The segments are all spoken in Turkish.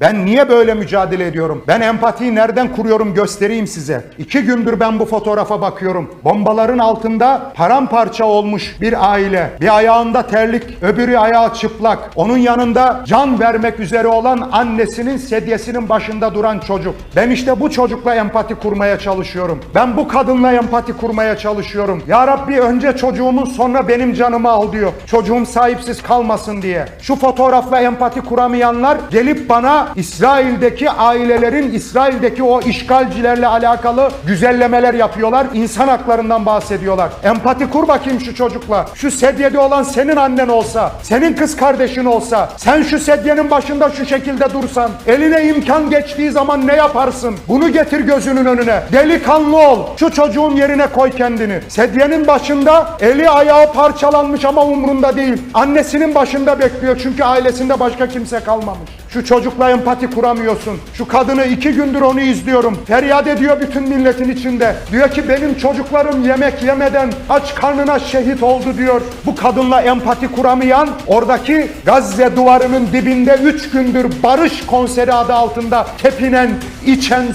Ben niye böyle mücadele ediyorum? Ben empatiyi nereden kuruyorum göstereyim size. İki gündür ben bu fotoğrafa bakıyorum. Bombaların altında paramparça olmuş bir aile. Bir ayağında terlik, öbürü ayağı çıplak. Onun yanında can vermek üzere olan annesinin sedyesinin başında duran çocuk. Ben işte bu çocukla empati kurmaya çalışıyorum. Ben bu kadınla empati kurmaya çalışıyorum. Ya Rabbi önce çocuğumun sonra benim canımı al diyor. Çocuğum sahipsiz kalmasın diye. Şu fotoğrafla empati kuramayanlar gelip bana İsrail'deki ailelerin İsrail'deki o işgalcilerle alakalı güzellemeler yapıyorlar. İnsan haklarından bahsediyorlar. Empati kur bakayım şu çocukla. Şu sedyede olan senin annen olsa, senin kız kardeşin olsa, sen şu sedyenin başında şu şekilde dursan, eline imkan geçtiği zaman ne yaparsın? Bunu getir gözünün önüne. Delikanlı ol. Şu çocuğun yerine koy kendini. Sedyenin başında eli ayağı parçalanmış ama umrunda değil. Annesinin başında bekliyor çünkü ailesinde başka kimse kalmamış. Şu çocukla empati kuramıyorsun. Şu kadını iki gündür onu izliyorum. Feryat ediyor bütün milletin içinde. Diyor ki benim çocuklarım yemek yemeden aç karnına şehit oldu diyor. Bu kadınla empati kuramayan oradaki Gazze duvarının dibinde üç gündür barış konseri adı altında tepinen, içen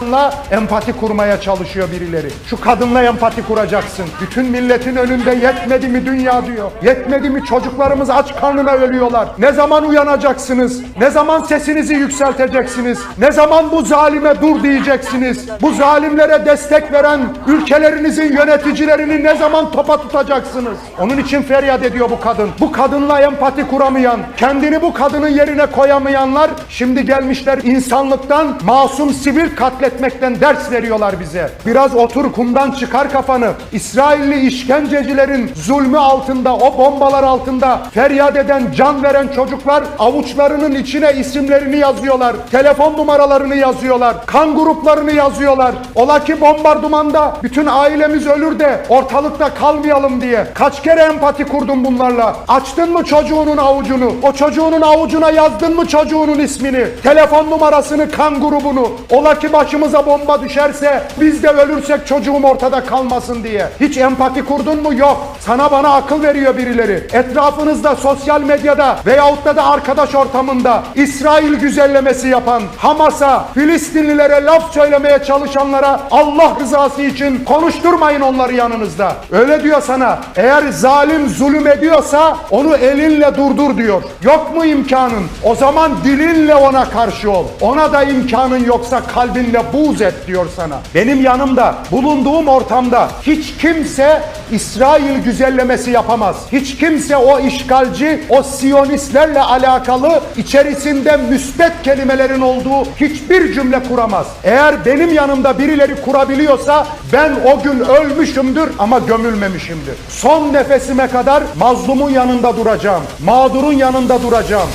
kadınla empati kurmaya çalışıyor birileri. Şu kadınla empati kuracaksın. Bütün milletin önünde yetmedi mi dünya diyor. Yetmedi mi çocuklarımız aç karnına ölüyorlar. Ne zaman uyanacaksınız? Ne zaman sesinizi yükselteceksiniz? Ne zaman bu zalime dur diyeceksiniz? Bu zalimlere destek veren ülkelerinizin yöneticilerini ne zaman topa tutacaksınız? Onun için feryat ediyor bu kadın. Bu kadınla empati kuramayan, kendini bu kadının yerine koyamayanlar şimdi gelmişler insanlıktan masum sivil katletmekten ders veriyorlar bize. Biraz otur kumdan çıkar kafanı. İsrailli işkencecilerin zulmü altında, o bombalar altında feryat eden, can veren çocuklar avuçlarının içine isimlerini yazıyorlar. Telefon numaralarını yazıyorlar. Kan gruplarını yazıyorlar. Ola ki bombardımanda bütün ailemiz ölür de ortalıkta kalmayalım diye. Kaç kere empati kurdum bunlarla. Açtın mı çocuğunun avucunu? O çocuğunun avucuna yazdın mı çocuğunun ismini? Telefon numarasını, kan grubunu. Ola ki başımıza bomba düşerse biz de ölürsek çocuğum ortada kalmasın diye. Hiç empati kurdun mu? Yok. Sana bana akıl veriyor birileri. Etrafınızda sosyal medyada veyahut da da arkadaş ortamında İsrail güzellemesi yapan Hamas'a, Filistinlilere laf söylemeye çalışanlara Allah rızası için konuşturmayın onları yanınızda. Öyle diyor sana. Eğer zalim zulüm ediyorsa onu elinle durdur diyor. Yok mu imkanın? O zaman dilinle ona karşı ol. Ona da imkanın yoksa kalbinle buğz et diyor sana. Benim yanımda, bulunduğum ortamda hiç kimse İsrail güzellemesi yapamaz. Hiç kimse o işgalci, o siyonistlerle alakalı içerisinde müsbet kelimelerin olduğu hiçbir cümle kuramaz. Eğer benim yanımda birileri kurabiliyorsa ben o gün ölmüşümdür ama gömülmemişimdir. Son nefesime kadar mazlumun yanında duracağım. Mağdurun yanında duracağım.